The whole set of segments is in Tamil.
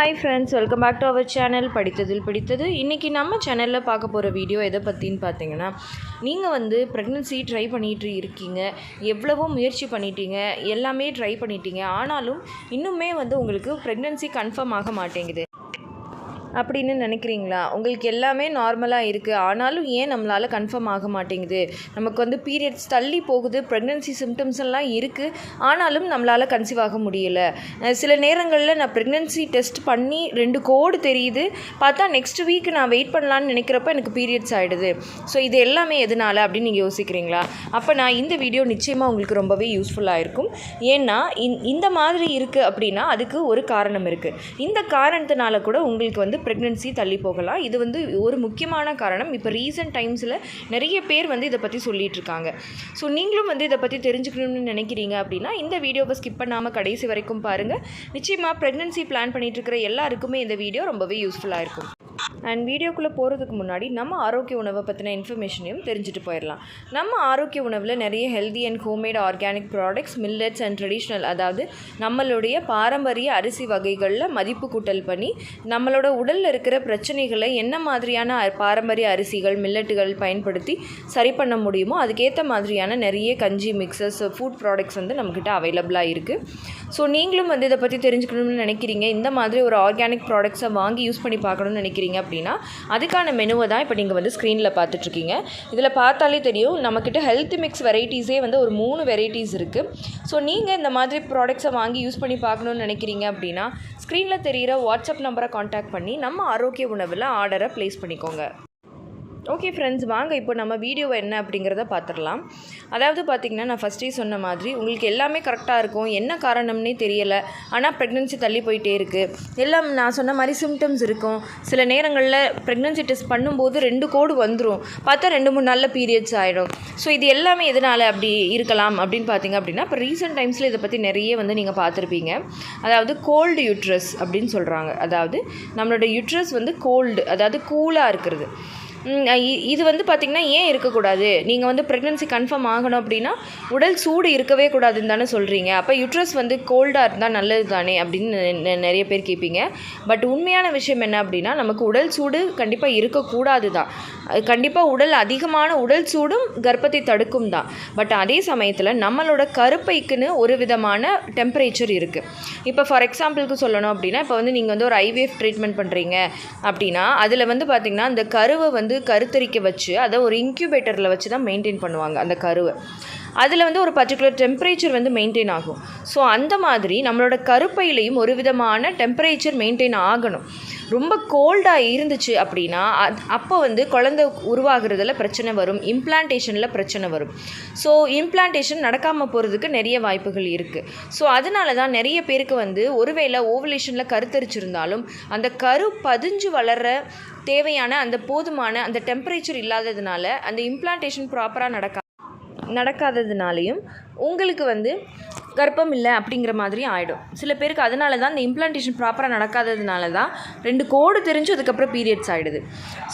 Hi friends welcome back to our channel படித்ததில் பிடித்தது. இன்றைக்கி நம்ம சேனலில் பார்க்க போகிற வீடியோ எதை பற்றின்னு பார்த்தீங்கன்னா நீங்கள் வந்து ப்ரெக்னென்சி ட்ரை பண்ணிகிட்டு இருக்கீங்க. எவ்வளவோ முயற்சி பண்ணிட்டீங்க. எல்லாமே ட்ரை பண்ணிட்டீங்க. ஆனாலும் இன்னுமே வந்து உங்களுக்கு ப்ரெக்னென்சி கன்ஃபார்ம் ஆக மாட்டேங்குது. அப்படின்னு நினைக்கிறீங்களா? உங்களுக்கு எல்லாமே நார்மலாக இருக்குது ஆனாலும் ஏன் நம்மளால் கன்ஃபார்ம் ஆக மாட்டேங்குது? நமக்கு வந்து பீரியட்ஸ் தள்ளி போகுது. ப்ரெக்னென்சி சிம்டம்ஸ் எல்லாம் இருக்குது ஆனாலும் நம்மளால் கன்சீவ் ஆக முடியல. சில நேரங்களில் நான் ப்ரெக்னென்சி டெஸ்ட் பண்ணி ரெண்டு கோடு தெரியுது. பார்த்தா நெக்ஸ்ட் வீக் நான் வெயிட் பண்ணலான்னு நினைக்கிறப்ப எனக்கு பீரியட்ஸ் ஆகிடுது ஸோ இது எல்லாமே எதனால் அப்படின்னு நீங்கள் யோசிக்கிறீங்களா? அப்போ நான் இந்த வீடியோ நிச்சயமாக உங்களுக்கு ரொம்பவே யூஸ்ஃபுல்லாக இருக்கும். ஏன்னா இந்த மாதிரி இருக்குது அப்படின்னா அதுக்கு ஒரு காரணம் இருக்குது இந்த காரணத்தினால கூட உங்களுக்கு வந்து ப்ரெக்னென்சி தள்ளி போகலாம். இது வந்து ஒரு முக்கியமான காரணம். இப்போ ரீசெண்ட் டைம்ஸில் நிறைய பேர் வந்து இதை பற்றி சொல்லிட்டு இருக்காங்க. ஸோ நீங்களும் வந்து இதை பற்றி தெரிஞ்சுக்கணும்னு நினைக்கிறீங்க அப்படின்னா இந்த வீடியோவை ஸ்கிப் பண்ணாமல் கடைசி வரைக்கும் பாருங்கள் நிச்சயமாக ப்ரெக்னென்சி பிளான் பண்ணிகிட்டு இருக்கிற எல்லாருக்குமே இந்த வீடியோ ரொம்பவே யூஸ்ஃபுல்லாக இருக்கும். அண்ட் வீடியோக்குள்ளே போகிறதுக்கு முன்னாடி நம்ம ஆரோக்கிய உணவை பற்றின இன்ஃபர்மேஷனையும் தெரிஞ்சுட்டு போயிடலாம் நம்ம ஆரோக்கிய உணவில் நிறைய healthy and homemade organic products millets and traditional அதாவது நம்மளுடைய பாரம்பரிய அரிசி வகைகளில் மதிப்பு கூட்டல் பண்ணி நம்மளோட உடலில் இருக்கிற பிரச்சனைகளை என்ன மாதிரியான அ- பாரம்பரிய அரிசிகள் மில்லட்டுகள் பயன்படுத்தி சரி பண்ண முடியுமோ அதுக்கேற்ற மாதிரியான நிறைய கஞ்சி மிக்சஸ் ஃபுட் ப்ராடக்ட்ஸ் வந்து நம்மக்கிட்ட அவைலபிளாக இருக்குது ஸோ நீங்களும் வந்து இதை பற்றி தெரிஞ்சுக்கணும்னு நினைக்கிறீங்க. இந்த மாதிரி ஒரு ஆர்கானிக் ப்ராடக்ட்ஸை வாங்கி யூஸ் பண்ணி பார்க்கணும்னு நினைக்கிறீங்க. அப்படின்னா அதுக்கான மெனுவை தான் இப்போ நீங்கள் வந்து ஸ்க்ரீனில் பார்த்துட்ருக்கீங்க. இதில் பார்த்தாலே தெரியும் நம்மக்கிட்ட ஹெல்த் மிக்ஸ் வெரைட்டிஸே வந்து ஒரு மூணு வெரைட்டிஸ் இருக்குது ஸோ நீங்கள் இந்த மாதிரி ப்ராடக்ட்ஸை வாங்கி யூஸ் பண்ணி பார்க்கணும்னு நினைக்கிறீங்க அப்படின்னா ஸ்க்ரீனில் தெரிகிற வாட்ஸ்அப் நம்பரை காண்டாக்ட் பண்ணி நம்ம ஆரோக்கிய உணவில் ஆர்டரை ப்ளேஸ் பண்ணிக்கோங்க. ஓகே ஃப்ரெண்ட்ஸ் வாங்க இப்போ நம்ம வீடியோவை என்ன அப்படிங்கிறத பார்த்துடலாம். அதாவது பார்த்திங்கன்னா நான் ஃபஸ்ட்டே சொன்ன மாதிரி உங்களுக்கு எல்லாமே கரெக்டாக இருக்கும். என்ன காரணம்னே தெரியலை. ஆனால் ப்ரெக்னென்சி தள்ளி போயிட்டே இருக்குது எல்லாம் நான் சொன்ன மாதிரி சிம்டம்ஸ் இருக்கும். சில நேரங்களில் ப்ரெக்னென்சி டெஸ்ட் பண்ணும்போது ரெண்டு கோடு வந்துடும் பார்த்தா ரெண்டு மூணு நாளில் பீரியட்ஸ் ஆகிடும் ஸோ இது எல்லாமே எதனால் அப்படி இருக்கலாம் அப்படின்னு பார்த்தீங்க அப்படின்னா இப்போ ரீசெண்ட் டைம்ஸில் இதை பற்றி நிறைய வந்து நீங்கள் பார்த்துருப்பீங்க. அதாவது கோல்டு யூட்ரஸ் அப்படின்னு சொல்கிறாங்க அதாவது நம்மளோட யூட்ரஸ் வந்து கோல்டு அதாவது கூலாக இருக்கிறது. இது வந்து பார்த்திங்கன்னா ஏன் இருக்கக்கூடாது? நீங்கள் வந்து ப்ரெக்னென்சி கன்ஃபார்ம் ஆகணும் அப்படின்னா உடல் சூடு இருக்கவே கூடாதுன்னு தானே சொல்கிறீங்க அப்போ யூட்ரஸ் வந்து கோல்டாக இருந்தால் நல்லது தானே அப்படின்னு நிறைய பேர் கேட்பீங்க பட் உண்மையான விஷயம் என்ன அப்படின்னா நமக்கு உடல் சூடு கண்டிப்பாக இருக்கக்கூடாது தான். அது கண்டிப்பாக உடல் அதிகமான உடல் சூடும் கர்ப்பத்தை தடுக்கும் தான். பட் அதே சமயத்தில் நம்மளோட கருப்பைக்குன்னு ஒரு விதமான டெம்பரேச்சர் இருக்குது இப்போ ஃபார் எக்ஸாம்பிளுக்கு சொல்லணும் அப்படின்னா இப்போ வந்து நீங்கள் வந்து ஒரு ஐவிஎஃப் ட்ரீட்மெண்ட் பண்ணுறீங்க அப்படின்னா அதில் வந்து பார்த்திங்கன்னா அந்த கருவை வந்து கருத்தரிக்க வச்சு அதை ஒரு இன்க்யூபேட்டரில் வச்சு தான் மெயின்டைன் பண்ணுவாங்க அந்த கருவை. அதில் வந்து ஒரு பர்டிகுலர் டெம்பரேச்சர் வந்து மெயின்டைன் ஆகும். ஸோ அந்த மாதிரி நம்மளோட கருப்பையிலையும் ஒரு விதமான டெம்பரேச்சர் மெயின்டைன் ஆகணும். ரொம்ப கோல்டாக இருந்துச்சு அப்படின்னா அது அப்போ வந்து குழந்தை உருவாகிறதுல பிரச்சனை வரும். இம்ப்ளான்டேஷனில் பிரச்சனை வரும். ஸோ இம்ப்ளான்டேஷன் நடக்காமல் போகிறதுக்கு நிறைய வாய்ப்புகள் இருக்குது ஸோ அதனால தான் நிறைய பேருக்கு வந்து ஒருவேளை ஓவலேஷனில் கருத்தரிச்சிருந்தாலும் அந்த கரு பதிஞ்சு வளர்ற தேவையான அந்த போதுமான அந்த டெம்பரேச்சர் இல்லாததுனால அந்த இம்ப்ளான்டேஷன் ப்ராப்பராக நடக்கா நடக்காததுனாலையும் உங்களுக்கு வந்து கர்ப்பம் இல்லை அப்படிங்கிற மாதிரி ஆகிடும் சில பேருக்கு அதனால தான் இந்த இம்ப்ளான்டேஷன் ப்ராப்பராக நடக்காததுனால தான் ரெண்டு கோடு தெரிஞ்சு அதுக்கப்புறம் பீரியட்ஸ் ஆகிடுது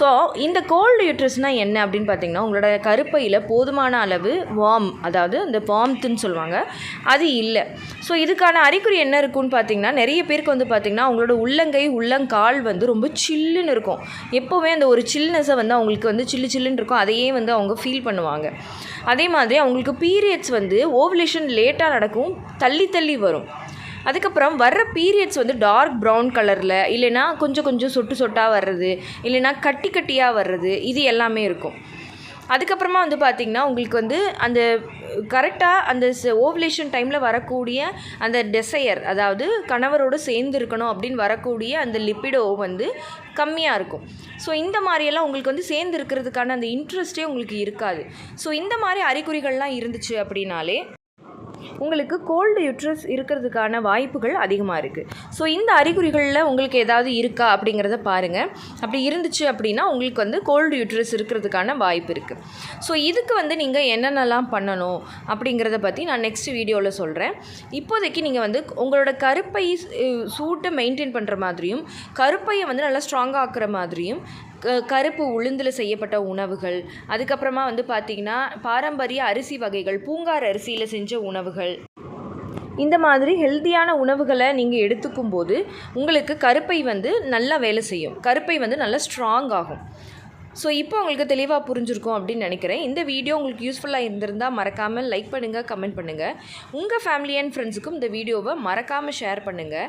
ஸோ இந்த கோல்டு யூட்ரஸ்னால் என்ன அப்படின்னு பார்த்தீங்கன்னா உங்களோட கருப்பையில் போதுமான அளவு வார்ம் அதாவது இந்த வார்ம்த்துன்னு சொல்லுவாங்க அது இல்லை. ஸோ இதுக்கான அறிகுறி என்ன இருக்குன்னு பார்த்தீங்கன்னா நிறைய பேருக்கு வந்து பார்த்திங்கன்னா அவங்களோட உள்ளங்கை உள்ளங்கால் வந்து ரொம்ப சில்லுன்னு இருக்கும். எப்போவுமே அந்த ஒரு சில்னஸை வந்து அவங்களுக்கு வந்து சில்லு சில்லுன்னு இருக்கும். அதையே வந்து அவங்க ஃபீல் பண்ணுவாங்க. அதே மாதிரி அவங்களுக்கு பீரியட்ஸ் வந்து ஓவலேஷன் லேட்டாக நடக்கும். தள்ளி தள்ளி வரும். அதுக்கப்புறம் வர்ற பீரியட்ஸ் வந்து டார்க் ப்ரௌன் கலரில் இல்லைன்னா கொஞ்சம் கொஞ்சம் சொட்டு சொட்டாக வர்றது இல்லைன்னா கட்டி கட்டியாக வர்றது இது எல்லாமே இருக்கும். அதுக்கப்புறமா வந்து பார்த்திங்கன்னா உங்களுக்கு வந்து அந்த கரெக்டாக அந்த ஓவலேஷன் டைமில் வரக்கூடிய அந்த டெசையர் அதாவது கணவரோடு சேர்ந்து இருக்கணும் அப்படின்னு வரக்கூடிய அந்த லிப்பிடோ வந்து கம்மியாக இருக்கும். ஸோ இந்த மாதிரியெல்லாம் உங்களுக்கு வந்து சேர்ந்து இருக்கிறதுக்கான அந்த இன்ட்ரெஸ்ட்டே உங்களுக்கு இருக்காது. ஸோ இந்த மாதிரி அறிகுறிகள்லாம் இருந்துச்சு அப்படின்னாலே உங்களுக்கு கோல்டு யூட்ரஸ் இருக்கிறதுக்கான வாய்ப்புகள் அதிகமாக இருக்குது ஸோ இந்த அறிகுறிகளில் உங்களுக்கு ஏதாவது இருக்கா அப்படிங்கிறத பாருங்கள் அப்படி இருந்துச்சு அப்படின்னா உங்களுக்கு வந்து கோல்டு யூட்ரஸ் இருக்கிறதுக்கான வாய்ப்பு இருக்குது ஸோ இதுக்கு வந்து நீங்கள் என்னென்னலாம் பண்ணணும் அப்படிங்கிறத பற்றி நான் நெக்ஸ்ட் வீடியோவில் சொல்கிறேன் இப்போதைக்கு நீங்கள் வந்து உங்களோட கருப்பை சூட்டை மெயின்டைன் பண்ணுற மாதிரியும் கருப்பையை வந்து நல்லா ஸ்ட்ராங்காக ஆக்குற மாதிரியும் கருப்பு உளுந்தில் செய்யப்பட்ட உணவுகள். அதுக்கப்புறமா வந்து பார்த்திங்கன்னா பாரம்பரிய அரிசி வகைகள் பூங்கார் அரிசியில் செஞ்ச உணவுகள். இந்த மாதிரி ஹெல்த்தியான உணவுகளை நீங்கள் எடுத்துக்கும் போது உங்களுக்கு கருப்பை வந்து நல்லா வேலை செய்யும். கருப்பை வந்து நல்லா ஸ்ட்ராங் ஆகும். ஸோ இப்போ உங்களுக்கு தெளிவாக புரிஞ்சிருக்கும் அப்படின்னு நினைக்கிறேன். இந்த வீடியோ உங்களுக்கு யூஸ்ஃபுல்லாக இருந்திருந்தால் மறக்காமல் லைக் பண்ணுங்கள் கமெண்ட் பண்ணுங்கள் உங்கள் ஃபேமிலி அண்ட் ஃப்ரெண்ட்ஸுக்கும் இந்த வீடியோவை மறக்காமல் ஷேர் பண்ணுங்கள்